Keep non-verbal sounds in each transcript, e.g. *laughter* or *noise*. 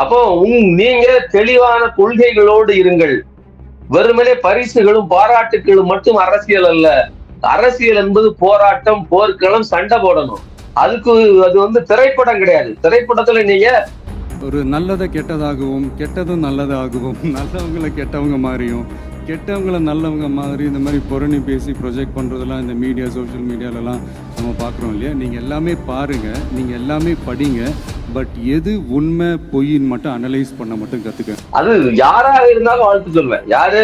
அப்போ உங் நீங்க தெளிவான கொள்கைகளோடு இருங்கள். வெறுமனே பரிசுகளும் பாராட்டுகளும் மட்டும் அரசியல் அல்ல. அரசியல் என்பது போராட்டம் போர்க்களம் சண்டை போடணும். அதுக்கு அது வந்து திரைப்படம் கிடையாது. திரைப்படத்துல நீங்க ஒரு நல்லதை கெட்டதாகவும் கெட்டதும் நல்லதாகவும் *laughs* நல்லவங்களை கெட்டவங்க மாதிரியும் கெட்டவங்கள நல்லவங்க மாதிரி இந்த மாதிரி புரணி பேசி ப்ரொஜெக்ட் பண்ணுறதெல்லாம் இந்த மீடியா சோஷியல் மீடியாலலாம் நம்ம பார்க்குறோம் இல்லையா? நீங்கள் எல்லாமே பாருங்கள் நீங்கள் எல்லாமே படிங்க. பட் எது உண்மை பொய்ன்னு மட்டும் அனலைஸ் பண்ண மட்டும் கற்றுக்க அது யாராக இருந்தாலும் வாழ்த்து சொல்வேன். யாரு?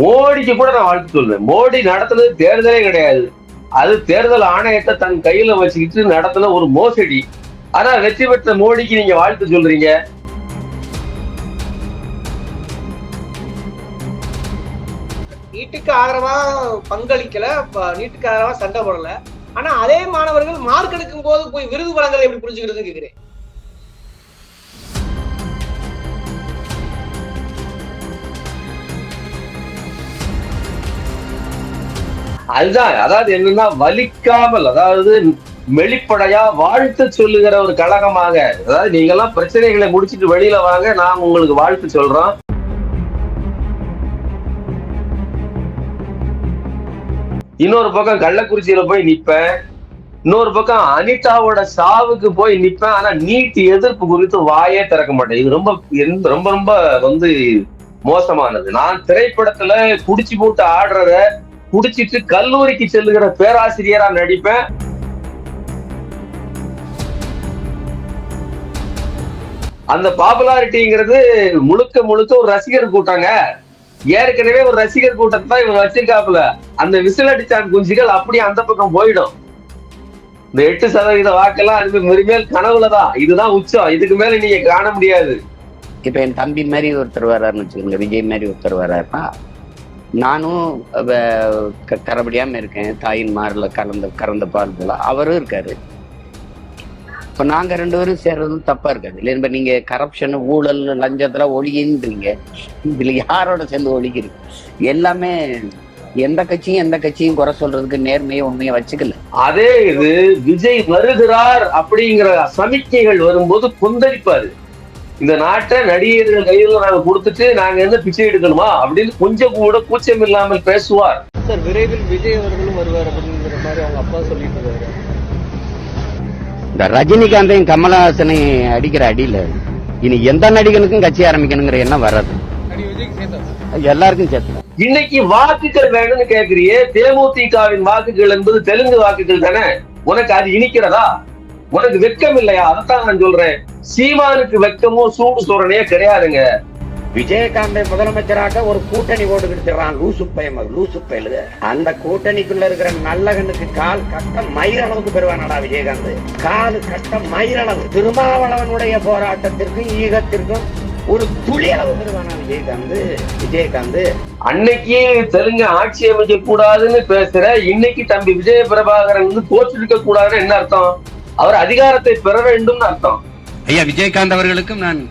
மோடிக்கு கூட நான் வாழ்த்து சொல்வேன். மோடி நடத்துனது தேர்தலே கிடையாது. அது தேர்தல் ஆணையத்தை தன் கையில வச்சுக்கிட்டு நடத்தின ஒரு மோசடி. ஆனா வெற்றி பெற்ற மோடிக்கு நீங்க வாழ்த்து சொல்றீங்க. நீட்டுக்கு ஆதரவா பங்களிக்கல நீட்டுக்கு ஆதரவா சண்டை போடல. ஆனா அதே மாணவர்கள் மார்க் எடுக்கும் போது போய் விருது வழங்கலை எப்படி புரிஞ்சுக்கிறது கேக்குறேன். அதுதான் அதாவது என்னன்னா வலிக்காமல் அதாவது வெளிப்படையா வாழ்த்து சொல்லுகிற ஒரு கழகமாக. அதாவது நீங்க எல்லாம் பிரச்சனைகளை முடிச்சிட்டு வெளியில வாங்க நான் உங்களுக்கு வாழ்த்து சொல்றோம். இன்னொரு பக்கம் கள்ளக்குறிச்சியில போய் நிப்பேன். இன்னொரு பக்கம் அனிதாவோட சாவுக்கு போய் நிப்பேன். ஆனா நீட் எதிர்ப்பு குறித்து வாயே திறக்க மாட்டேன். இது ரொம்ப ரொம்ப ரொம்ப வந்து மோசமானது. நான் திரைப்படத்துல குடிச்சு போட்டு ஆடுறத குடிச்சிட்டு கல்லூரிக்கு செல்லுகிற பேராசிரியரா நடிப்பேன். அந்த பாப்புலாரிட்டிங்கிறது முழுக்க முழுக்க ஒரு ரசிகர் கூட்டாங்க. ஏற்கனவே ஒரு ரசிகர் கூட்டத்தை தான் இவன் வச்சிருக்காப்புல. அந்த விசில் அடிச்சான் குஞ்சுகள் அப்படியே அந்த பக்கம் போயிடும். இந்த எட்டு சதவீத வாக்கெல்லாம் அது மெருமேல் கனவுலதான் இதுதான் உச்சம். இதுக்கு மேல நீங்க காண முடியாது. இப்போ என் தம்பி மாதிரி ஒருத்தர் வர்றாருன்னு வச்சுக்கோங்க. விஜய் மாதிரி ஒருத்தர் வர்றாருன்னா நானும் வ- இருக்கேன். தாயின் மாரில் கலந்த கறந்த பால் போல் அவரும் இருக்காரு. இப்போ நாங்கள் ரெண்டு பேரும் சேர்றதும் தப்பாக இருக்காது. இல்லை இப்போ நீங்கள் கரப்ஷன் ஊழல் லஞ்சத்தில் ஒழியின்றீங்க இதில் யாரோட சேர்ந்து ஒழிக்கிறீங்க எல்லாமே எந்த கட்சியும் எந்த கட்சியும் குறை சொல்றதுக்கு நேர்மையை உண்மையை வச்சுக்கல. அதே இது விஜய் வருகிறார் அப்படிங்கிற சமிக்கைகள் வரும்போது கொந்தளிப்பாரு. இந்த நாட்டை நடிகர்கள் கையில நாங்க கொடுத்துட்டு நாங்க என்ன பிச்சை எடுக்கணுமா அப்படின்னு கொஞ்சம் கூட கூச்சம் இல்லாமல் பேசுவார். சார் விரைவில் விஜய் அவர்களும் வருவார் அப்படிங்கிற மாதிரி அவங்க அப்பா சொல்லிட்டு இருக்காரு. இந்த ரஜினிகாந்தையும் கமலஹாசனையும் அடிக்கிற அடியில இனி எந்த நடிகனுக்கும் கட்சி ஆரம்பிக்கணுங்கிற எண்ணம் வராது. எல்லாருக்கும் சேர்த்து. இன்னைக்கு வாக்குகள் வேணும்னு கேக்குறியே தேமுதிகவின் வாக்குகள் என்பது தெலுங்கு வாக்குகள் தானே? உனக்கு அது இனிக்கிறதா? உனக்கு வெட்கம் இல்லையா அதைத்தான் நான் சொல்றேன். சீமானுக்கு வெட்கமோ சூடு சோரணையோ கிடையாதுங்க. விஜயகாந்தை முதலமைச்சராக ஒரு கூட்டணி ஓட்டுக்கிட்டு லூசு பயம லூசு பயலுக அந்த கூட்டணிக்குள்ள இருக்கிற நல்லகனுக்கு கால் கட்ட மயிரளவுக்கு பெறுவானடா விஜயகாந்த். கால் கட்ட மயிரளவு திருமாவளவனுடைய போராட்டத்திற்கும் ஈகத்திற்கும் ஒரு துளி அளவு பெறுவானா விஜயகாந்த்? விஜயகாந்த். அன்னைக்கு தெலுங்கு ஆட்சி அமைக்க கூடாதுன்னு பேசுற இன்னைக்கு தம்பி விஜய பிரபாகரன் வந்து தோற்றிருக்க கூடாதுன்னு என்ன அர்த்தம்? அவர் அதிகாரத்தை பெற வேண்டும்னு அர்த்தம். ஐயா விஜயகாந்த் அவர்களுக்கும் நான்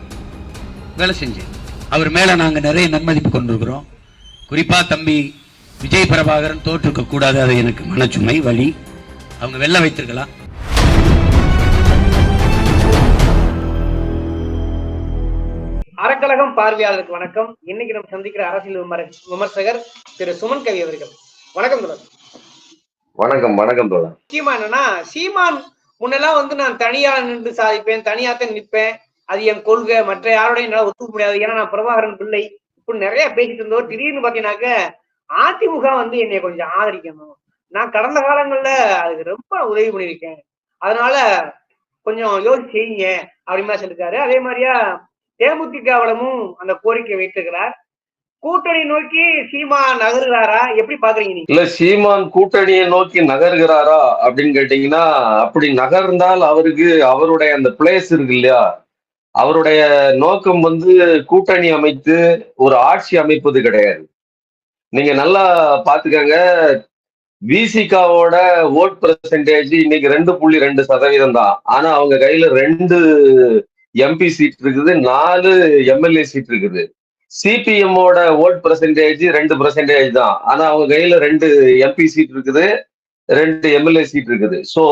வேலை செஞ்சேன். அவர் மேல நாங்க நிறைய நன்மதிப்பு கொண்டிருக்கிறோம். குறிப்பா தம்பி விஜய் பிரபாகரன் தோற்றுக்க கூடாது அது எனக்கு மனச்சுமை வலி. அவங்க வெல்ல வைத்திருக்கலாம். அறக்கழகம் பார்வையாளருக்கு வணக்கம். இன்னைக்கு நம்ம சந்திக்கிற அரசியல் விமர- விமர்சகர் திரு சுமன் கவி அவர்கள். வணக்கம் தொடர் வணக்கம் வணக்கம் தோழர். முக்கியமா என்னன்னா சீமான் முன்னெல்லாம் வந்து நான் தனியா நின்று சாதிப்பேன் தனியாத்தான் நிற்பேன். அது என் கொள்கை. மற்ற யாரோடையும் என்னால ஒத்துக்க முடியாது. ஏன்னா நான் பிரபாகரன் பிள்ளை. இப்படி நிறைய பேசிட்டு இருந்தோம். திடீர்னு பாத்தீங்கன்னாக்க அதிமுக வந்து என்னை கொஞ்சம் ஆதரிக்கணும். நான் கடந்த காலங்கள்ல அதுக்கு ரொம்ப உதவி பண்ணியிருக்கேன். அதனால கொஞ்சம் யோசிச்சு செய்யுங்க. அப்படின்னு சொல்லிருக்காரு. அதே மாதிரியா தேமுதிகவிடமும் அந்த கோரிக்கை வைத்திருக்கிறார். கூட்டணி நோக்கி சீமா நகர்கிறாரா? எப்படி பாக்குறீங்க இல்ல சீமான் கூட்டணியை நோக்கி நகர்கிறாரா அப்படின்னு கேட்டீங்கன்னா அப்படி நகர்ந்தால் அவருக்கு அவருடைய அந்த பிளேஸ் இருக்கு இல்லையா? அவருடைய நோக்கம் வந்து கூட்டணி அமைத்து ஒரு ஆட்சி அமைப்பது கிடையாது. நீங்க நல்லா பாத்துக்கங்க விசிகாவோட ஓட் பெர்சன்டேஜ் இன்னைக்கு ரெண்டு புள்ளி ரெண்டு சதவீதம் தான். ஆனா அவங்க கையில ரெண்டு எம்பி சீட் இருக்குது நாலு எம்எல்ஏ சீட் இருக்குது. சிபிஎம்மோட ஓட் பர்சன்டேஜ் ரெண்டு பர்சன்டேஜ் தான். ஆனா அவங்க கையில ரெண்டு எம்பி சீட் இருக்குது ரெண்டு எம்எல்ஏ சீட் இருக்குது. ஸோ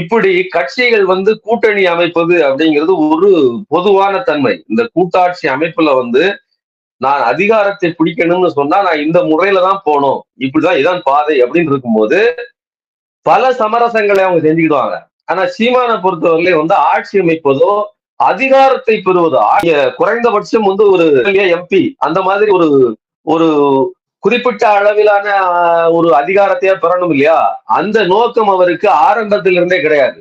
இப்படி கட்சிகள் வந்து கூட்டணி அமைப்பது அப்படிங்கிறது ஒரு பொதுவான தன்மை. இந்த கூட்டாட்சி அமைப்புல வந்து நான் அதிகாரத்தை பிடிக்கணும்னு சொன்னா நான் இந்த முறையில தான் போகணும். இப்படிதான் இதான் பாதை அப்படின்னு இருக்கும்போது பல சமரசங்களை அவங்க செஞ்சுக்கிடுவாங்க. ஆனா சீமானை பொறுத்தவரையிலே வந்து ஆட்சி அமைப்பதோ அதிகாரத்தை பெறுவது. குறைந்தபட்சம் வந்து ஒரு எம்பி அந்த மாதிரி ஒரு ஒரு குறிப்பிட்ட அளவிலான ஒரு அதிகாரத்தையே பெறணும் இல்லையா? அந்த நோக்கம் அவருக்கு ஆரம்பத்திலிருந்தே கிடையாது.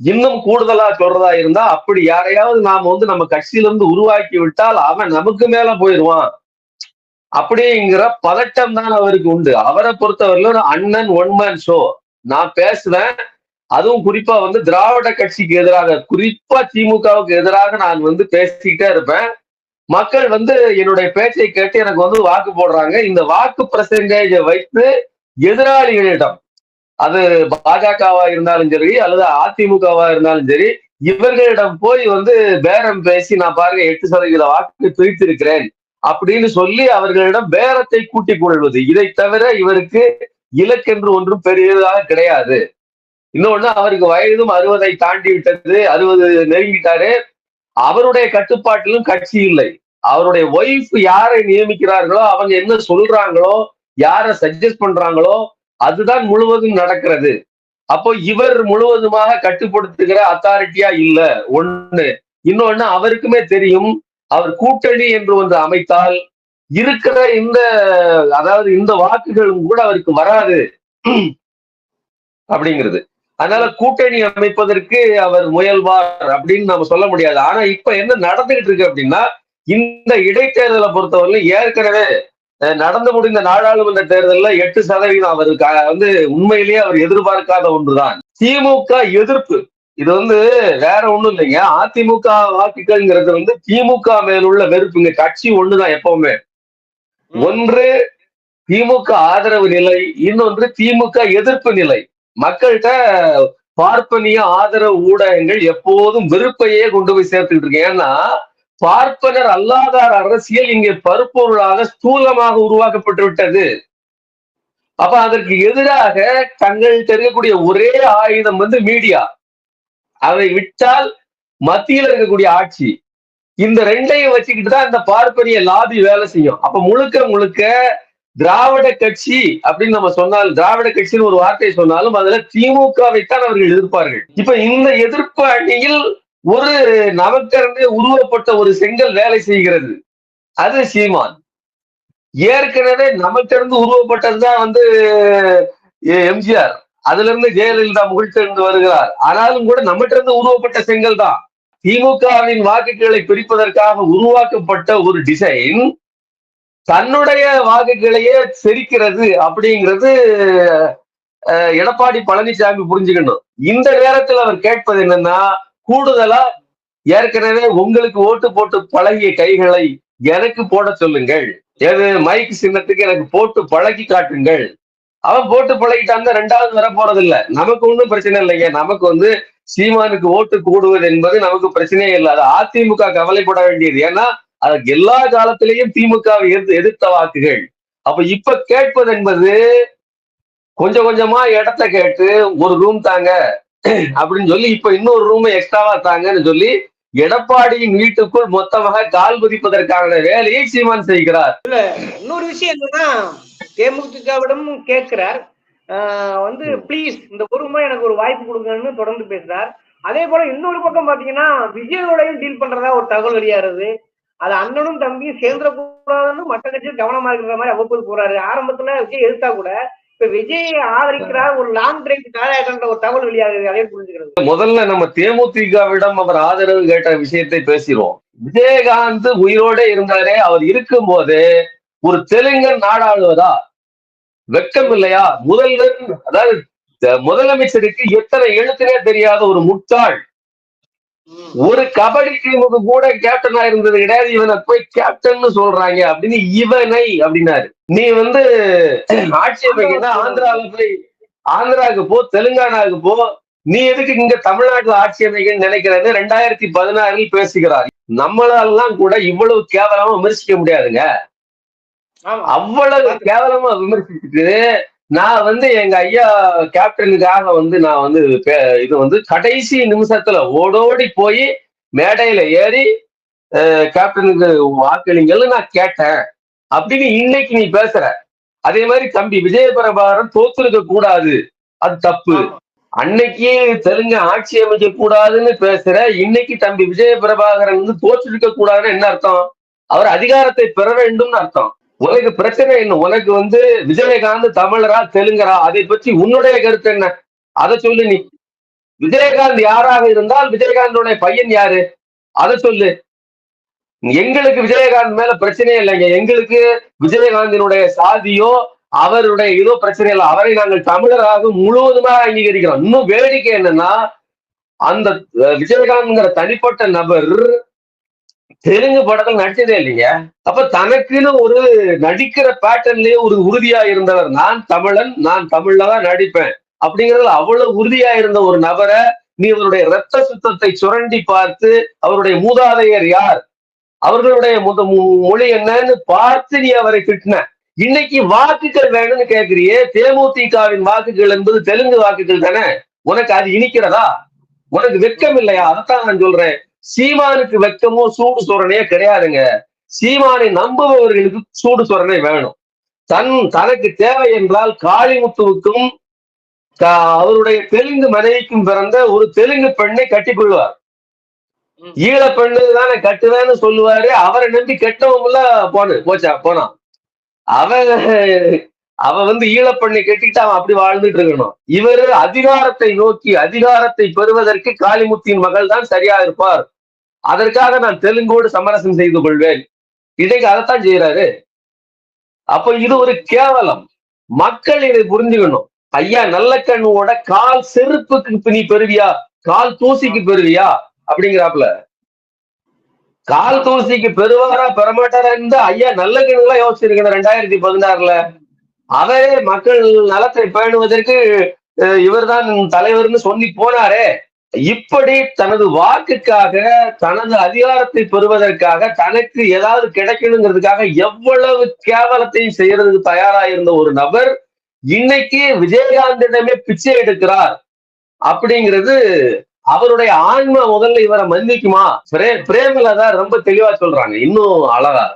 இன்னும் கூடுதலா சொல்றதா இருந்தா அப்படி யாரையாவது நாம வந்து நம்ம கட்சியில இருந்து உருவாக்கி விட்டால் அவன் நமக்கு மேல போயிடுவான். அப்படிங்கிற பதட்டம் தான் அவருக்கு உண்டு. அவரை பொறுத்தவரையிலும் அண்ணன் ஒன் மேன் ஷோ நான் பேசுவேன் அதுவும் குறிப்பா வந்து திராவிட கட்சிக்கு எதிராக குறிப்பா திமுகவுக்கு எதிராக நான் வந்து பேசிக்கிட்டே இருப்பேன். மக்கள் வந்து என்னுடைய பேச்சை கேட்டு எனக்கு வந்து வாக்கு போடுறாங்க. இந்த வாக்கு பர்சன்டேஜை வைத்து எதிராளிகளிடம் அது பாஜகவா இருந்தாலும் சரி அல்லது அதிமுகவா இருந்தாலும் சரி இவர்களிடம் போய் வந்து பேரம் பேசி நான் பாருங்க எட்டு சதவீத வாக்கு பிரித்திருக்கிறேன் அப்படின்னு சொல்லி அவர்களிடம் பேரத்தை கூட்டிக் கொள்வது. இதை தவிர இவருக்கு இலக்கென்று ஒன்றும் பெரியதாக கிடையாது. இன்னொன்னு அவருக்கு வயதும் அறுபதை தாண்டி விட்டது அறுபது நெருங்கிட்டாரு. அவருடைய கட்டுப்பாட்டிலும் கட்சி இல்லை. அவருடைய ஒய்ஃப் யாரை நியமிக்கிறார்களோ அவங்க என்ன சொல்றாங்களோ யாரை சஜஸ்ட் பண்றாங்களோ அதுதான் முழுவதும் நடக்கிறது. அப்போ இவர் முழுவதுமாக கட்டுப்படுத்துகிற அத்தாரிட்டியா இல்ல. ஒண்ணு. இன்னொன்னு அவருக்குமே தெரியும் அவர் கூட்டணி என்று ஒன்று அமைத்தால் இருக்கிற இந்த அதாவது இந்த வாக்குகளும் கூட அவருக்கு வராது. அப்படிங்கிறது. அதனால கூட்டணி அமைப்பதற்கு அவர் முயல்வார் அப்படின்னு நம்ம சொல்ல முடியாது. ஆனா இப்ப என்ன நடந்துகிட்டு இருக்கு அப்படின்னா இந்த இடைத்தேர்தலை பொறுத்தவரை ஏற்கனவே நடந்து முடிந்த நாடாளுமன்ற தேர்தல்ல எட்டு சதவீதம் அவருக்கு வந்து உண்மையிலேயே அவர் எதிர்பார்க்காத ஒன்றுதான். திமுக எதிர்ப்பு. இது வந்து வேற ஒண்ணும் இல்லைங்க. அதிமுக வாக்குகள்ங்கிறது வந்து திமுக மேலுள்ள வெறுப்புங்க. கட்சி ஒண்ணுதான் எப்பவுமே. ஒன்று திமுக ஆதரவு நிலை. இன்னொன்று திமுக எதிர்ப்பு நிலை. மக்கள்கிட்ட பார்ப்பனிய ஆதரவு ஊடகங்கள் எப்போதும் வெறுப்பையே கொண்டு போய் சேர்த்துக்கிட்டு இருக்கு. ஏன்னா பார்ப்பனர் அல்லாதார் அரசியல் இங்கே பருப்பொருளாக ஸ்தூலமாக உருவாக்கப்பட்டு விட்டது அப்ப அதற்கு எதிராக தங்கள்கிட்ட இருக்கக்கூடிய ஒரே ஆயுதம் வந்து மீடியா. அதை விட்டால் மத்தியில் இருக்கக்கூடிய ஆட்சி. இந்த ரெண்டையும் வச்சுக்கிட்டு தான் இந்த பார்ப்பனிய லாபி வேலை செய்யும். அப்ப முழுக்க முழுக்க திராவிட கட்சி அப்படின்னு நம்ம சொன்னால் திராவிட கட்சின்னு ஒரு வார்த்தை சொன்னாலும் அதுல திமுகவைத்தான் அவர்கள் எதிர்ப்பார்கள். இப்ப இந்த எதிர்ப்பு அணியில் ஒரு நமக்கருந்து உருவப்பட்ட ஒரு செங்கல் வேலை செய்கிறது. அது சீமான். ஏற்கனவே நமக்கிருந்து உருவப்பட்டதுதான் வந்து எம்ஜிஆர். அதுல இருந்து ஜெயலலிதா முகிழ்த்தெழுந்து வருகிறார். ஆனாலும் கூட நம்மகிட்ட இருந்து உருவப்பட்ட செங்கல் தான். திமுகவின் வாக்குகளை பிரிப்பதற்காக உருவாக்கப்பட்ட ஒரு டிசைன் தன்னுடைய வாக்குகளையே செரிக்கிறது அப்படிங்கிறது எடப்பாடி பழனிசாமி புரிஞ்சுக்கணும். இந்த நேரத்தில் அவர் கேட்பது என்னன்னா கூடுதலா ஏற்கனவே உங்களுக்கு ஓட்டு போட்டு பழகிய கைகளை எனக்கு போட சொல்லுங்கள். எது மைக் சின்னத்துக்கு எனக்கு போட்டு பழகி காட்டுங்கள். அவன் போட்டு பழகிட்டாங்க ரெண்டாவது வர போறது இல்ல நமக்கு ஒன்றும் பிரச்சனை இல்லைங்க நமக்கு வந்து சீமானுக்கு ஓட்டு கூடுவது என்பது நமக்கு பிரச்சனையே இல்லை. அது அதிமுக கவலைப்பட வேண்டியது. ஏன்னா அதுக்கு எல்லா காலத்திலையும் திமுகவை எதிர்த்து எதிர்த்த வாக்குகள். அப்ப இப்ப கேட்பது என்பது கொஞ்சம் கொஞ்சமா இடத்த கேட்டு ஒரு ரூம் தாங்க. அப்படின்னு சொல்லி இப்ப இன்னொரு ரூம் எக்ஸ்ட்ராவா தாங்கன்னு சொல்லி எடப்பாடியின் வீட்டுக்குள் மொத்தமாக கால் பதிப்பதற்கான வேலையை சீமான் செய்கிறார். இன்னொரு விஷயம் என்னன்னா தேமுதிகவிடம் கேட்கிறார். வந்து ப்ளீஸ் இந்த ஒரு முறை எனக்கு ஒரு வாய்ப்பு கொடுங்கன்னு தொடர்ந்து பேசுறார். அதே போல இன்னொரு பக்கம் பாத்தீங்கன்னா விஜயோடையும் டீல் பண்றதா ஒரு தகவல் வெளியாகிறது. அது அண்ணனும் தம்பியும் சேர்ந்துடக்கூடாதுன்னு மற்ற கட்சியில் கவனமா இருக்கிற மாதிரி அவ்வப்போது போறாரு. ஆரம்பத்துல விஜய் எடுத்தா கூட இப்ப விஜய் ஆதரிக்கிறார் ஒரு லாங் டிரைவ் தயாராகின்ற ஒரு தகவல் வெளியாகுது அதே புரிஞ்சுக்கிறது. முதல்ல நம்ம தேமுதிகவிடம் அவர் ஆதரவு கேட்ட விஷயத்தை பேசிடுவோம். விஜயகாந்த் உயிரோட இருந்தாரே அவர் இருக்கும் போது ஒரு தெலுங்கன் நாடாளுவதா? வெக்கம் இல்லையா? முதல்வர் அதாவது முதலமைச்சருக்கு எத்தனை எழுத்துனே தெரியாத ஒரு முட்டாள். ஒரு கபடி டீமுக்கு கூட கேப்டனா இருந்தது கிடையாது. இவனை போய் கேப்டன்னு சொல்றாங்க அப்படின்னு இவனை அப்படின்னாரு. நீ வந்து ஆட்சி அமைக்கன்னா ஆந்திராவுல போய் ஆந்திராவுக்கு போ தெலுங்கானாவுக்கு போ. நீ எதுக்கு இங்க தமிழ்நாட்டுல ஆட்சி அமைக்கன்னு நினைக்கிறேன்னு ரெண்டாயிரத்தி பதினாறில் பேசுகிறார். நம்மளாலலாம் கூட இவ்வளவு கேவலமா விமர்சிக்க முடியாதுங்க. ஆமா. அவ்வளவு கேவலமா விமர்சிச்சுட்டு நான் வந்து எங்க ஐயா கேப்டனுக்காக வந்து நான் வந்து இது வந்து கடைசி நிமிஷத்துல ஓடோடி போய் மேடையில ஏறி கேப்டனுக்கு வாக்களிங்கன்னு நான் கேட்டேன். அப்படின்னு இன்னைக்கு நீ பேசுற. அதே மாதிரி தம்பி விஜயபிரபாகரன் தோத்துருக்க கூடாது. அது தப்பு. அன்னைக்கு தெலுங்கு ஆட்சி அமைக்க கூடாதுன்னு பேசுற இன்னைக்கு தம்பி விஜயபிரபாகரன் வந்து தோற்றிருக்க கூடாதுன்னு என்ன அர்த்தம்? அவர் அதிகாரத்தை பெற வேண்டும்னு அர்த்தம். உனக்கு பிரச்சனை என்ன? உனக்கு வந்து விஜயகாந்த் தமிழரா தெலுங்கரா? அதை பற்றி உன்னுடைய கருத்து என்ன? அதை சொல்லு நீ. விஜயகாந்த் யாராக இருந்தால் விஜயகாந்தோடைய பையன் யாரு? அதை சொல்லு. எங்களுக்கு விஜயகாந்த் மேல பிரச்சனையே இல்லைங்க. எங்களுக்கு விஜயகாந்தினுடைய சாதியோ அவருடைய இதோ பிரச்சனை இல்லை. அவரை நாங்கள் தமிழராக முழுவதுமாக அங்கீகரிக்கிறோம். இன்னும் வேடிக்கை என்னன்னா அந்த விஜயகாந்த்ங்கிற தனிப்பட்ட நபர் தெலுங்கு படத்தில் நடிச்சதே இல்லைங்க அப்ப தனக்குன்னு ஒரு நடிக்கிற பேட்டர்ன்லயே ஒரு உறுதியா இருந்தவர் நான் தமிழன் நான் தமிழ்ல தான் நடிப்பேன் அப்படிங்கறதுல அவ்வளவு உறுதியா இருந்த ஒரு நபரை நீ அவருடைய ரத்த சுத்தத்தை சுரண்டி பார்த்து அவருடைய மூதாதையர் யார்? அவர்களுடைய முத மு- மொழி என்னன்னு பார்த்து நீ அவரை திட்டின. இன்னைக்கு வாக்குகள் வேணும்னு கேக்குறியே தேமுதிகவின் வாக்குகள் என்பது தெலுங்கு வாக்குகள் தானே? உனக்கு அது இனிக்கிறதா? உனக்கு வெட்கம் இல்லையா? அதைத்தான் நான் சொல்றேன். சீமானுக்கு வெட்கமோ சூடு சொரணையே கிடையாதுங்க. சீமானை நம்புபவர்களுக்கு சூடு சொரணை வேணும். தன் தனக்கு தேவை என்றால் காளிமுத்துவுக்கும் அவருடைய தெலுங்கு மனைவிக்கும் பிறந்த ஒரு தெலுங்கு பெண்ணை கட்டிக்கொள்வார் ஈழ பெண்ணு தானே கட்டுவேன்னு சொல்லுவாரு அவரை நம்பி கெட்டவங்கள போனு போச்சா போனான். அவன் அவ வந்து ஈழப்பெண்ணை கட்டிட்டு அவன் அப்படி வாழ்ந்துட்டு இருக்கணும். இவர் அதிகாரத்தை நோக்கி அதிகாரத்தை பெறுவதற்கு காளிமுத்தின் மகள் தான் சரியா இருப்பார். அதற்காக நான் தெலுங்கோடு சமரசம் செய்து கொள்வேன். இன்னைக்கு அதைத்தான் செய்யறாரு அப்ப இது ஒரு கேவலம். மக்கள் இதை புரிஞ்சுக்கணும். ஐயா நல்ல கண்ணுவோட கால் செருப்புக்கு நீ பெறுவியா? கால் தூசிக்கு பெறுவியா? அப்படிங்கிறாப்புல. கால் தூசிக்கு பெறுவாரா பெறமாட்டாரா இருந்தா ஐயா நல்ல கண்ணுலாம் யோசிச்சிருக்கணும் ரெண்டாயிரத்தி பதினாறுல. அவரே மக்கள் நலத்தை பேணுவதற்கு அஹ், இவர்தான் தலைவர்னு சொல்லி போனாரே. இப்படி தனது வாக்குக்காக தனது அதிகாரத்தை பெறுவதற்காக தனக்கு ஏதாவது கிடைக்கணுங்கிறதுக்காக எவ்வளவு கேவலத்தையும் செய்யறதுக்கு தயாரா இருந்த ஒரு நபர் இன்னைக்கு விஜயகாந்திடமே பிச்சை எடுக்கிறார் அப்படிங்கிறது அவருடைய ஆன்மா முதல்ல இவரை மன்னிக்குமா? பிரே பிரேமலதா ரொம்ப தெளிவா சொல்றாங்க. இன்னும் அழகா.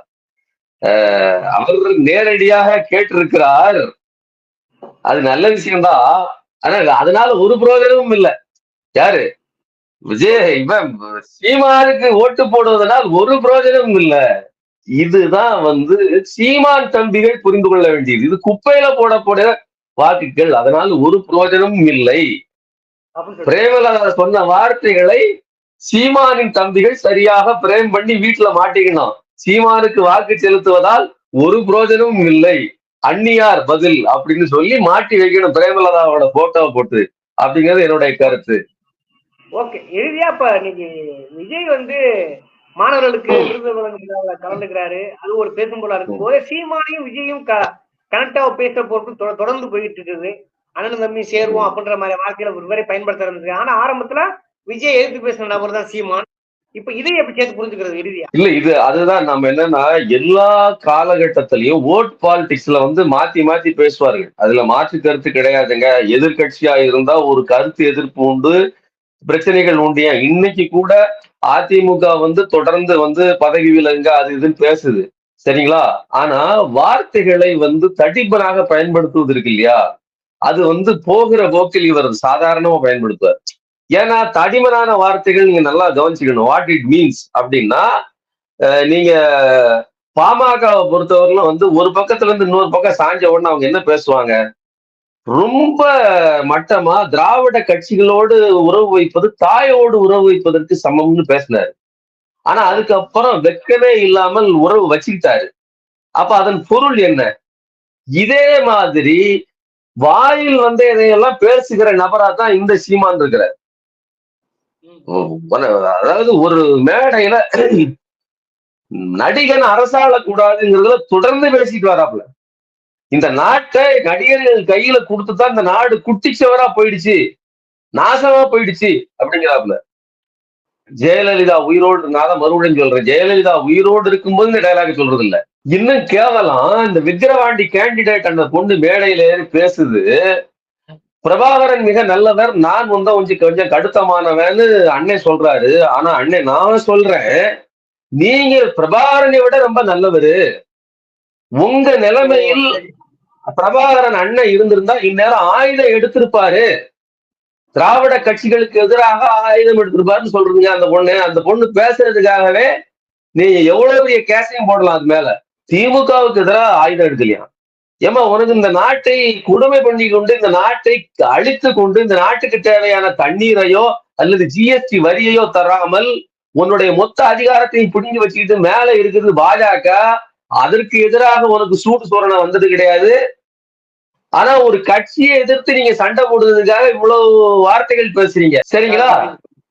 அஹ், அவர் நேரடியாக கேட்டிருக்கிறார். அது நல்ல விஷயம்தான். ஆனா அதனால ஒரு புரோஜனமும் இல்லை. யாரு? விஜய் இவன் சீமானுக்கு ஓட்டு போடுவதனால் ஒரு பிரயோஜனமும் இல்ல. இதுதான் வந்து சீமான் தம்பிகள் புரிந்து கொள்ள வேண்டியது. இது குப்பையில போடக்கூடிய வாக்குகள். அதனால் ஒரு பிரயோஜனமும் இல்லை. பிரேமலதா சொன்ன வார்த்தைகளை சீமானின் தம்பிகள் சரியாக பிரேம் பண்ணி வீட்டுல மாட்டிக்கணும். சீமானுக்கு வாக்கு செலுத்துவதால் ஒரு பிரயோஜனமும் இல்லை. அந்நியார் பதில் அப்படின்னு சொல்லி மாட்டி வைக்கணும் பிரேமலதாவோட போட்டோவை போட்டு. அப்படிங்கிறது என்னுடைய கருத்து. ஓகே இறுதியா இப்ப இன்னைக்கு விஜய் வந்து மாணவர்களுக்கு விருது வழங்குறதுல கலந்துக்கிறாரு. அது ஒரு பேசும் போல இருக்கும் போது சீமானையும் விஜயும் கனெக்டா பேச போட்டு தொடர்ந்து போயிட்டு இருக்குது. அண்ணன் தம்பி சேருவோம் அப்படின்ற மாதிரி வார்த்தையில ஒரு வரை பயன்படுத்த இருந்தது ஆனா ஆரம்பத்துல விஜய் எதிர்த்து பேசின நபர் தான் சீமான். இப்ப இதை எப்படி சேர்த்து புரிஞ்சுக்கிறது இறுதியா? இல்ல இது அதுதான். நம்ம என்னன்னா எல்லா காலகட்டத்திலயும் ஓட் பாலிடிக்ஸ்ல வந்து மாத்தி மாத்தி பேசுவார்கள். அதுல மாற்று கருத்து கிடையாதுங்க. எதிர்க்கட்சியா இருந்தா ஒரு கருத்து எதிர்ப்பு உண்டு. பிரச்சனைகள் உண்டு ஏன் இன்னைக்கு கூட அதிமுக வந்து தொடர்ந்து வந்து பதவி விலங்க அது இதுன்னு பேசுது. சரிங்களா? ஆனா வார்த்தைகளை வந்து தடிப்பனாக பயன்படுத்துவது இருக்கு இல்லையா? அது வந்து போகிற போக்கில் இவர் சாதாரணமா பயன்படுத்துவார். ஏன்னா தடிமனான வார்த்தைகள் நீங்க நல்லா கவனிச்சுக்கணும். வாட் இட் மீன்ஸ் அப்படின்னா நீங்க பாமகவை பொறுத்தவரையிலும் வந்து ஒரு பக்கத்துல இருந்து இன்னொரு பக்கம் சாஞ்ச உடனே அவங்க என்ன பேசுவாங்க? ரொம்ப மட்டமா திராவிட கட்சிகளோடு உறவு வைப்பது தாயோடு உறவு வைப்பதற்கு சமம்னு பேசினாரு. ஆனா அதுக்கப்புறம் வெட்கமே இல்லாமல் உறவு வச்சுக்கிட்டாரு. அப்ப அதன் பொருள் என்ன? இதே மாதிரி வாயில் வந்து இதையெல்லாம் பேசுகிற நபரா தான் இந்த சீமான் இருக்கிறார். அதாவது ஒரு மேடையில நடிகன் அரசாள கூடாதுங்கிறதுல தொடர்ந்து பேசிட்டு வராப்புல. இந்த நாட்டை நடிகர்கள் கையில கொடுத்துதான் இந்த நாடு குட்டிச்சவரா போயிடுச்சு நாசமா போயிடுச்சு அப்படிங்கிறாப்புல. ஜெயலலிதா உயிரோடு நான் தான் மறுபடியும் சொல்றேன். ஜெயலலிதா உயிரோடு இருக்கும்போது இந்த டைலாக் சொல்றது இல்ல இன்னும் கேவலம் இந்த விக்கிரவாண்டி கேண்டிடேட் அந்த பொண்ணு மேடையில ஏறி பேசுது. பிரபாகரன் மிக நல்லவர் நான் வந்து கொஞ்சம் கொஞ்சம் கடுத்தமானவன்னு அண்ணன் சொல்றாரு. ஆனா அண்ணன் நான் சொல்றேன் நீங்க பிரபாகரனை விட ரொம்ப நல்லவரு. உங்க நிலைமையில் பிரபாகரன் அண்ணன் இருந்திருந்தா இந்நேரம் ஆயுதம் எடுத்திருப்பாரு. திராவிட கட்சிகளுக்கு எதிராக ஆயுதம் எடுத்திருப்பாருன்னு சொல்றீங்க அந்த பொண்ணு. அந்த பொண்ணு பேசுறதுக்காகவே நீங்க எவ்வளவு பெரிய கேசையும் போடலாம் அது மேல. திமுகவுக்கு எதிராக ஆயுதம் எடுக்கலையா? ஏமா உனக்கு இந்த நாட்டை கொடுமை பண்ணி கொண்டு இந்த நாட்டை அழித்து கொண்டு இந்த நாட்டுக்கு தேவையான தண்ணீரையோ அல்லது ஜிஎஸ்டி வரியையோ தராமல் உன்னுடைய மொத்த அதிகாரத்தையும் பிடிங்கி வச்சுக்கிட்டு மேல இருக்குது பாஜக அதற்கு எதிராக உனக்கு சூடு சோரணை வந்தது கிடையாது. ஆனா ஒரு கட்சியை எதிர்த்து நீங்க சண்டை போடுறதுக்காக இவ்வளவு வார்த்தைகள் பேசுறீங்க. சரிங்களா?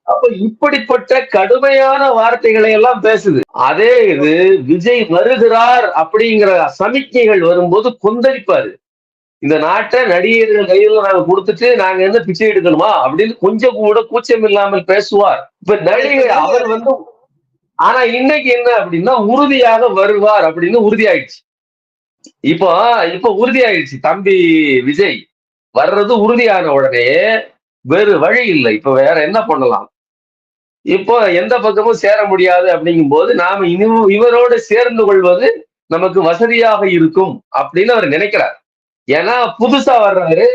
அப்ப இப்படிப்பட்ட கடுமையான வார்த்தைகளை எல்லாம் பேசுது. அதே இது விஜய் வருகிறார் அப்படிங்கிற சமிக்ஞைகள் வரும்போது கொந்தளிப்பாரு. இந்த நாட்டை நடிகர்கள் கையில நாங்க கொடுத்துட்டு நாங்க என்ன பிச்சை எடுக்கணுமா அப்படின்னு கொஞ்சம் கூட கூச்சம் இல்லாமல் பேசுவார். இப்ப நடிகை அவர் வந்து ஆனா இன்னைக்கு என்ன அப்படின்னா உறுதியாக வருவார் அப்படின்னு உறுதியாயிடுச்சு. இப்போ இப்போ உறுதியாயிடுச்சு. தம்பி விஜய் வர்றது உறுதியான உடனே வேறு வழி இல்லை. இப்ப வேற என்ன பண்ணலாம்? இப்போ எந்த பக்கமும் சேர முடியாது அப்படிங்கும் போது நாம இனி இவரோடு சேர்ந்து கொள்வது நமக்கு வசதியாக இருக்கும் அப்படின்னு அவர் நினைக்கிறார். ஏன்னா புதுசா வர்றாரு.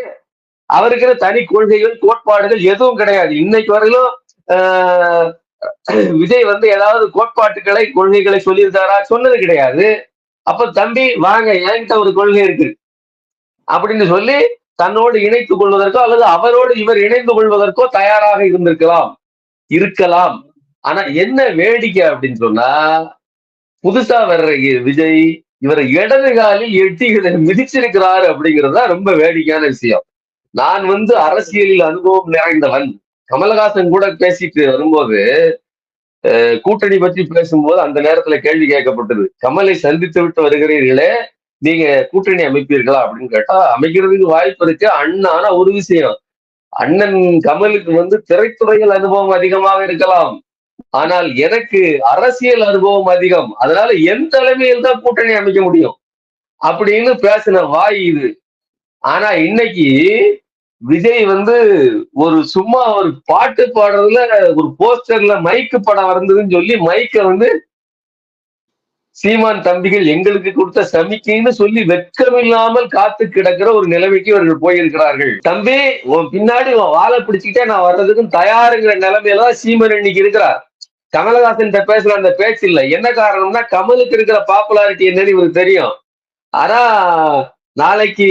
அவருக்குன்னு தனி கொள்கைகள் கோட்பாடுகள் எதுவும் கிடையாது. இன்னைக்கு வரையிலும் ஆஹ், விஜய் வந்து ஏதாவது கோட்பாட்டுகளை கொள்கைகளை சொல்லியிருக்காரா சொன்னது கிடையாது. அப்ப தம்பி வாங்க என்கிட்ட ஒரு கொள்கை இருக்கு. அப்படின்னு சொல்லி தன்னோடு இணைத்துக் கொள்வதற்கோ அல்லது அவரோடு இவர் இணைந்து கொள்வதற்கோ தயாராக இருந்திருக்கலாம். இருக்கலாம். ஆனா என்ன வேடிக்கை அப்படின்னு சொன்னா புதுசா வர்ற விஜய் இவரை இடது காலில் எட்டி மிதிச்சிருக்கிறாரு அப்படிங்கிறது தான் ரொம்ப வேடிக்கையான விஷயம். நான் வந்து அரசியலில் அனுபவம் நிறைந்தவன். கமலஹாசன் கூட பேசிட்டு வரும்போது அஹ், கூட்டணி பற்றி பேசும்போது அந்த நேரத்துல கேள்வி கேட்கப்பட்டது. கமலை சந்தித்து விட்டு வருகிறீர்களே நீங்க கூட்டணி அமைப்பீர்களா அப்படின்னு கேட்டா அமைக்கிறதுக்கு வாய்ப்பு இருக்கு. அண்ணான ஒரு விஷயம். அண்ணன் கமலுக்கு வந்து திரைத்துறையில் அனுபவம் அதிகமாக இருக்கலாம். ஆனால் எனக்கு அரசியல் அனுபவம் அதிகம். அதனால என் தலைமையில் தான் கூட்டணி அமைக்க முடியும். அப்படின்னு பேசின வாய் இது. ஆனா இன்னைக்கு விஜய் வந்து ஒரு சும்மா ஒரு பாட்டு பாடுறதுல ஒரு போஸ்டர்ல மைக்கு படம் வந்ததுன்னு சொல்லி மைக்க வந்து சீமான் தம்பிகள் எங்களுக்கு கொடுத்த சமிக்கைன்னு சொல்லி வெட்கமில்லாமல் காத்து கிடக்கிற ஒரு நிலைமைக்கு இவர்கள் போயிருக்கிறார்கள். தம்பி உன் பின்னாடி வாழை பிடிச்சுக்கிட்டே நான் வர்றதுக்கும் தயாருங்கிற நிலைமையில தான் சீமன் இன்னைக்கு இருக்கிறார். கமலஹாசன் பேசுற அந்த பேச்சு இல்லை. என்ன காரணம்னா கமலுக்கு இருக்கிற பாப்புலாரிட்டி என்னன்னு இவருக்கு தெரியும். ஆனா நாளைக்கு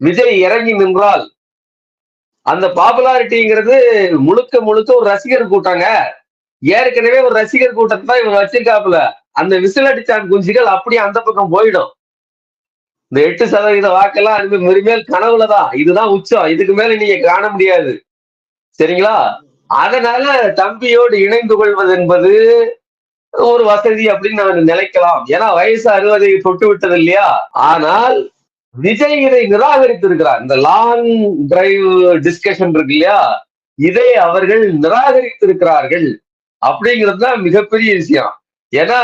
விஜய் இறங்கி நின்றால் அந்த பாப்புலாரிட்டிங்கிறது முழுக்க முழுக்க ஒரு ரசிகர் கூட்டங்க. ஏற்கனவே ஒரு ரசிகர் கூட்டத்தை தான் இவங்க வச்சிருக்காப்புல. அந்த விசில் அடிச்சான் குஞ்சுகள் அப்படியே அந்த பக்கம் போயிடும். இந்த எட்டு சதவீத வாக்கெல்லாம் அது மெருமேல் கனவுலதான். இதுதான் உச்சம். இதுக்கு மேல நீங்க காண முடியாது. சரிங்களா? அதனால தம்பியோடு இணைந்து கொள்வது என்பது ஒரு வசதி அப்படின்னு நான் நினைக்கலாம். ஏன்னா வயசு அறுபதை தொட்டு விட்டது இல்லையா? ஆனால் விஜய் இதை நிராகரித்திருக்கிறார். இந்த லாங் டிரைவ் டிஸ்கஷன் இருக்கு இல்லையா? இதை அவர்கள் நிராகரித்திருக்கிறார்கள் அப்படிங்கிறது தான் மிகப்பெரிய விஷயம். ஏன்னா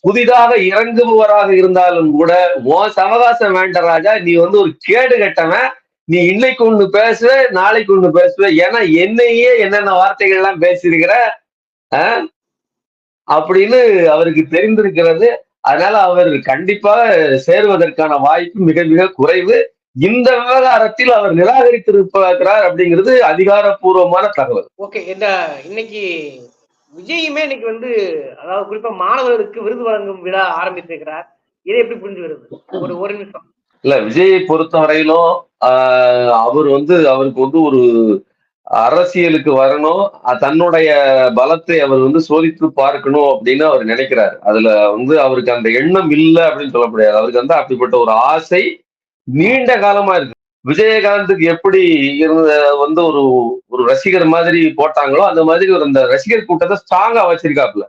புதிதாக இறங்குபவராக இருந்தாலும் கூட ஓ சவகாசம் வேண்ட ராஜா நீ வந்து ஒரு கேடு கட்டவன். நீ இன்னைக்கு ஒண்ணு பேசுவ நாளைக்கு ஒண்ணு பேசுவ. ஏன்னா என்னையே என்னென்ன வார்த்தைகள் எல்லாம் பேசியிருக்கிற அப்படின்னு அவருக்கு தெரிந்திருக்கிறது. அதனால அவர் கண்டிப்பாக சேருவதற்கான வாய்ப்பு மிக மிக குறைவு. இந்த விவகாரத்தில் அவர் நிராகரித்திருப்பார் அப்படிங்கிறது அதிகாரப்பூர்வமான தகவல். ஓகே இந்த இன்னைக்கு விஜயுமே இன்னைக்கு வந்து அதாவது குறிப்பா மாணவர்களுக்கு விருது வழங்கும் விழா ஆரம்பித்திருக்கிறார். இதை எப்படி புரிஞ்சு வருது? ஒரு ஒரு நிமிஷம். இல்ல விஜயை பொறுத்த வரையிலும் ஆஹ், அவர் வந்து அவருக்கு வந்து ஒரு அரசியலுக்கு வரணும் தன்னுடைய பலத்தை அவர் வந்து சோதித்து பார்க்கணும் அப்படின்னு அவர் நினைக்கிறார். அதுல வந்து அவருக்கு அந்த எண்ணம் இல்லை அப்படின்னு சொல்ல முடியாது அவருக்கு வந்து அப்படிப்பட்ட ஒரு ஆசை நீண்ட காலமா இருக்கு. விஜயகாந்துக்கு எப்படி இருந்த வந்து ஒரு ஒரு ரசிகர் மாதிரி போட்டாங்களோ அந்த மாதிரி ஒரு அந்த ரசிகர் கூட்டத்தை ஸ்ட்ராங்கா வச்சிருக்காப்புல.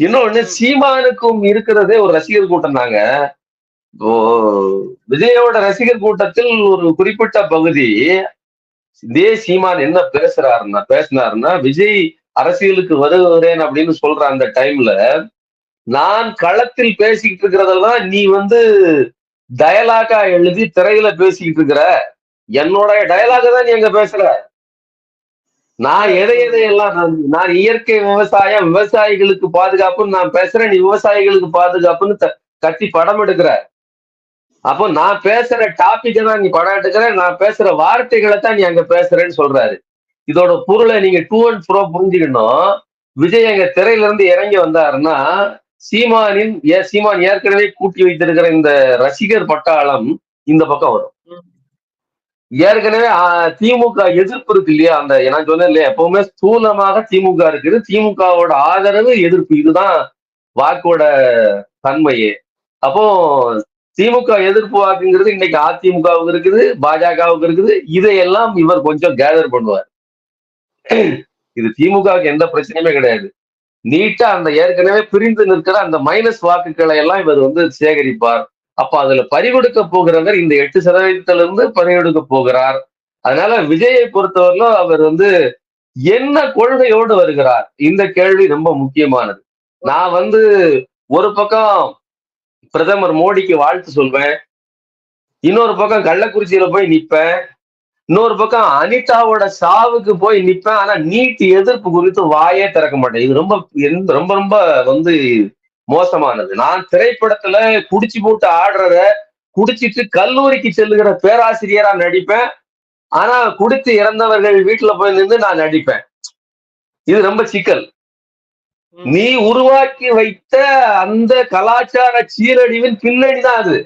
இன்னொன்னு சீமானுக்கும் இருக்கிறதே ஒரு ரசிகர் கூட்டம் தாங்க. விஜயோட ரசிகர் கூட்டத்தில் ஒரு குறிப்பிட்ட பகுதி இதே சீமான் என்ன பேசுறாருன்னா பேசினாருன்னா விஜய் அரசியலுக்கு வருகிறேன் அப்படின்னு சொல்ற அந்த டைம்ல நான் களத்தில் பேசிக்கிட்டு இருக்கிறதெல்லாம் நீ வந்து டயலாகா எழுதி திரையில பேசிக்கிட்டு இருக்கிற. என்னோட டயலாக தான் நீ அங்க பேசுற. நான் எதை எதையெல்லாம் நான் நான் இயற்கை விவசாயம் விவசாயிகளுக்கு பாதுகாப்புன்னு நான் பேசுறேன் நீ விவசாயிகளுக்கு பாதுகாப்புன்னு த- கத்தி படம் எடுக்கிற. அப்போ நான் பேசுற டாபிக்கை தான் நீ படம் எடுக்கிற நான் பேசுற வார்த்தைகளை தான் நீ அங்க பேசுறேன்னு சொல்றாரு. இதோட பொருளை நீங்க டூ அண்ட் ப்ரோ புரிஞ்சுக்கணும். விஜய் எங்க திரையில இருந்து இறங்கி வந்தாருன்னா சீமானின் ஏ சீமான் ஏற்கனவே கூட்டி வைத்திருக்கிற இந்த ரசிகர் பட்டாளம் இந்த பக்கம் வரும். ஏற்கனவே திமுக எதிர்ப்பு இருக்கு இல்லையா? அந்த நான் சொன்னேன் இல்லையா? எப்பவுமே ஸ்தூலமாக திமுக இருக்குது. திமுகவோட ஆதரவு எதிர்ப்பு. இதுதான் வாக்கோட தன்மையே. அப்போ திமுக எதிர்ப்பு வாக்குங்கிறது இன்னைக்கு அதிமுகவுக்கு இருக்குது பாஜகவுக்கு இருக்குது. இதையெல்லாம் இவர் கொஞ்சம் கேதர் பண்ணுவார். இது திமுகவுக்கு எந்த பிரச்சனையுமே கிடையாது. நீட்டா அந்த ஏற்கனவே பிரிந்து நிற்கிற அந்த மைனஸ் வாக்குகளை எல்லாம் இவர் வந்து சேகரிப்பார். அப்ப அதுல பறிகொடுக்க போகிறவர் இந்த எட்டு சதவீதத்திலிருந்து பறிகொடுக்க போகிறார். அதனால விஜயை பொறுத்தவரையிலும் அவர் வந்து என்ன கொள்கையோடு வருகிறார்? இந்த கேள்வி ரொம்ப முக்கியமானது. நான் வந்து ஒரு பக்கம் பிரதமர் மோடிக்கு வாழ்த்து சொல்வேன். இன்னொரு பக்கம் கள்ளக்குறிச்சியில போய் நிப்பேன். இன்னொரு பக்கம் அனிதாவோட சாவுக்கு போய் நிப்பேன். ஆனா நீட் எதிர்ப்பு குறித்து வாயே திறக்க மாட்டேன். இது ரொம்ப ரொம்ப ரொம்ப வந்து மோசமானது. நான் திரைப்படத்துல குடிச்சு போட்டு ஆடுறத குடிச்சிட்டு கல்லூரிக்கு செல்லுகிற பேராசிரியரா நடிப்பேன். ஆனா குடித்து இறந்தவர்கள் வீட்டுல போய் நின்று நான் நடிப்பேன். இது ரொம்ப சிக்கல். நீ உருவாக்கி வைத்த அந்த கலாச்சார சீரழிவின் பின்னணி தான் அது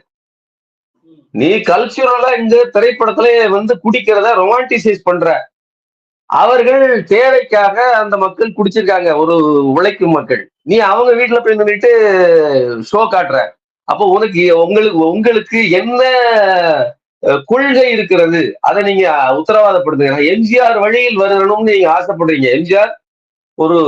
நீ கல்ச்சுரலா இந்த திரைப்படத்துல வந்து குடிக்கிறத ரொமான்டிசைஸ் பண்ற. அவர்கள் தேவைக்காக அந்த மக்கள் குடிச்சிருக்காங்க ஒரு உழைக்கும் மக்கள். நீ அவங்க வீட்டுல போய் நின்னுட்டு ஷோ காட்டுற. அப்போ உனக்கு உங்களுக்கு உங்களுக்கு என்ன கொள்கை இருக்கிறது? அதை நீங்க உத்தரவாதப்படுத்துங்க. எம்ஜிஆர் வழியில் வரணும்னு நீங்க ஆசைப்படுறீங்க. எம்ஜிஆர் ஒரு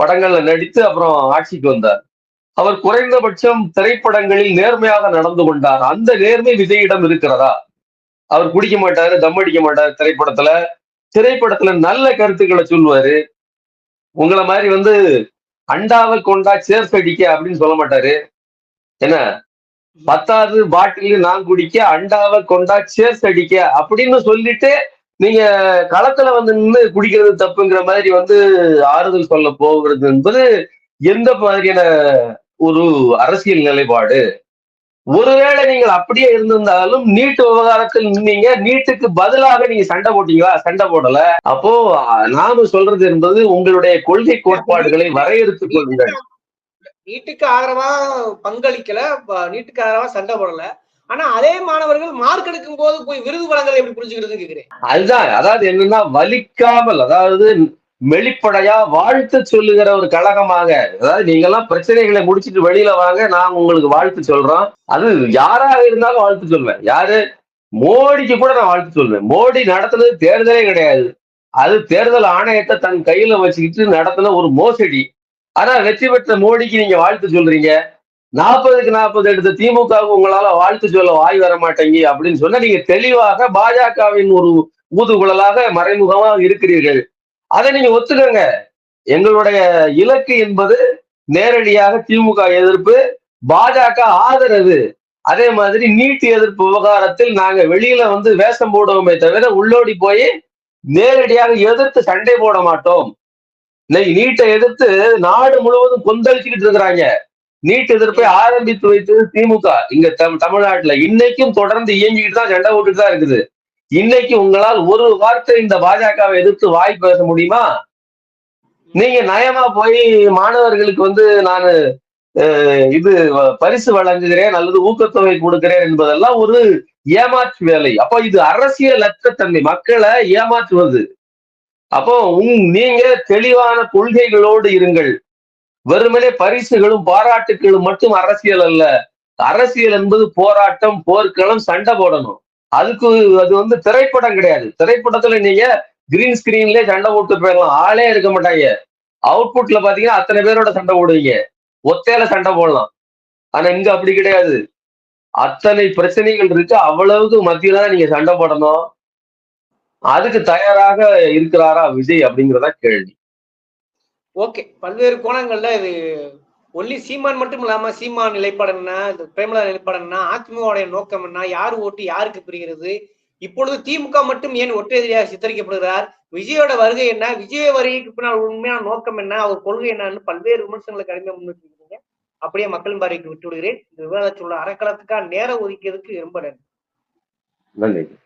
படங்கள்ல நடித்து அப்புறம் ஆட்சிக்கு வந்தார். அவர் குறைந்தபட்சம் திரைப்படங்களில் நேர்மையாக நடந்து கொண்டார். அந்த நேர்மை விஜயிடம் இருக்கிறதா? அவர் குடிக்க மாட்டாரு தம் அடிக்க மாட்டாரு திரைப்படத்துல. திரைப்படத்துல நல்ல கருத்துக்களை சொல்லுவாரு. உங்களை மாதிரி வந்து அண்டாவை கொண்டா சேர்ஸ் அடிக்க அப்படின்னு சொல்ல மாட்டாரு. என்ன? பத்தாவது பாட்டில் நான் குடிக்க அண்டாவை கொண்டா சேர்ஸ் அடிக்க அப்படின்னு சொல்லிட்டு நீங்க களத்துல வந்து நின்று குடிக்கிறது தப்புங்கிற மாதிரி வந்து ஆறுதல் சொல்ல போகிறது என்பது எந்த மாதிரியான ஒரு அரசியல் நிலைப்பாடு? ஒருவேளை நீங்கள் அப்படியே இருந்திருந்தாலும் நீட் விவகாரத்தில் நின்னீங்க நீட்டுக்கு பதிலாக நீங்க சண்டை போட்டீங்களா? சண்டை போடல. அப்போ நாம சொல்றது என்பது உங்களுடைய கொள்கை கோட்பாடுகளை வரையறுத்துக் கொள்ளுங்கள். நீட்டுக்கு ஆதரவா பங்களிக்கல நீட்டுக்கு ஆதரவா சண்டை போடல. ஆனா அதே மாணவர்கள் மார்க் எடுக்கும் போது போய் விருது வழங்கலை எப்படி புரிஞ்சுக்கிறதுன்னு கேக்குறேன். அதுதான் அதாவது என்னன்னா வலிக்காமல் அதாவது வெளிப்படையா வாழ்த்து சொல்லுகிற ஒரு கழகமாக அதாவது நீங்க எல்லாம் பிரச்சனைகளை முடிச்சிட்டு வெளியில வாங்க நான் உங்களுக்கு வாழ்த்து சொல்றோம். அது யாராக இருந்தாலும் வாழ்த்து சொல்வேன். யாரு? மோடிக்கு கூட நான் வாழ்த்து சொல்வேன். மோடி நடத்துனது தேர்தலே கிடையாது. அது தேர்தல் ஆணையத்தை தன் கையில வச்சுக்கிட்டு நடத்தின ஒரு மோசடி. ஆனா வெற்றி பெற்ற மோடிக்கு நீங்க வாழ்த்து சொல்றீங்க. நாற்பதுக்கு நாற்பது எடுத்த திமுகவுக்கு உங்களால வாழ்த்து சொல்ல வாய் வர மாட்டேங்கி அப்படின்னு சொன்னா நீங்க தெளிவாக பாஜகவின் ஒரு ஊதுகுழலாக மறைமுகமாக இருக்கிறீர்கள். அதை நீங்க ஒத்துக்கங்க. எங்களுடைய இலக்கு என்பது நேரடியாக திமுக எதிர்ப்பு பாஜக ஆதரவு. அதே மாதிரி நீட்டு எதிர்ப்பு விவகாரத்தில் நாங்க வெளியில வந்து வேஷம் போடுவோமே தவிர உள்ளோடி போய் நேரடியாக எதிர்த்து சண்டை போட மாட்டோம். இன்னைக்கு நீட்டை எதிர்த்து நாடு முழுவதும் கொந்தளிச்சுக்கிட்டு இருக்கிறாங்க. நீட் எதிர்ப்பை ஆரம்பித்து வைத்தது திமுக. இங்க தம் தமிழ்நாட்டுல. இன்னைக்கும் தொடர்ந்து இயங்கிட்டு தான் சண்டை போட்டுட்டு தான் இருக்குது. இன்னைக்கு உங்களால் ஒரு வார்த்தை இந்த பாஜகவை எதிர்த்து வாய் பேச முடியுமா? நீங்க நயமா போய் மாணவர்களுக்கு வந்து நான் இது வ- பரிசு வழங்குகிறேன் அல்லது ஊக்கத்தொகை கொடுக்கிறேன் என்பதெல்லாம் ஒரு ஏமாற்று வேலை. அப்போ இது அரசியல் அற்றத்தன்மை மக்களை ஏமாற்றுவது. அப்போ உங் நீங்க தெளிவான கொள்கைகளோடு இருங்கள். வெறுமனே பரிசுகளும் பாராட்டுகளும் மட்டும் அரசியல் அல்ல. அரசியல் என்பது போராட்டம் போர்க்களம் சண்டை போடணும். அதுக்கு அது வந்து திரைப்படம் கிடையாது. திரைப்படத்துல நீங்க கிரீன் ஸ்கிரீன்ல சண்டை போட்டு போயிடலாம். ஆளே இருக்க மாட்டாங்க. அவுட்புட்ல பாத்தீங்கன்னா அத்தனை பேரோட சண்டை போடுவீங்க. ஒத்தையில சண்டை போடலாம். ஆனா இங்க அப்படி கிடையாது. அத்தனை பிரச்சனைகள் இருக்கு. அவ்வளவுக்கு மத்தியில தான் நீங்க சண்டை போடணும். அதுக்கு தயாராக இருக்கிறாரா விஜய் அப்படிங்கிறதா கேள்வி. ஓகே. பல்வேறு கோணங்கள்ல இது ஒல்லி சீமான் மட்டும் இல்லாம சீமான் நிலைப்பாடு என்ன பிரேமலா நிலைப்பாடு என்ன அதிமுகவுடைய நோக்கம் என்ன யார் ஓட்டு யாருக்கு பிரிகிறது? இப்பொழுது திமுக மட்டும் ஏன் ஒற்றை சித்தரிக்கப்படுகிறார்? விஜயோட வருகை என்ன? விஜய வருகைக்கு பின்னால் உண்மையான நோக்கம் என்ன? அவர் கொள்கை என்னன்னு பல்வேறு விமர்சனங்களை கடுமையாக முன்னிட்டு அப்படியே மக்களின் பார்வைக்கு விட்டு விடுகிறேன் இந்த விவாதத்தில் உள்ள அறக்களத்துக்காக நேரம் ஒதுக்கியதுக்கு ரொம்ப நன்றி. நன்றி.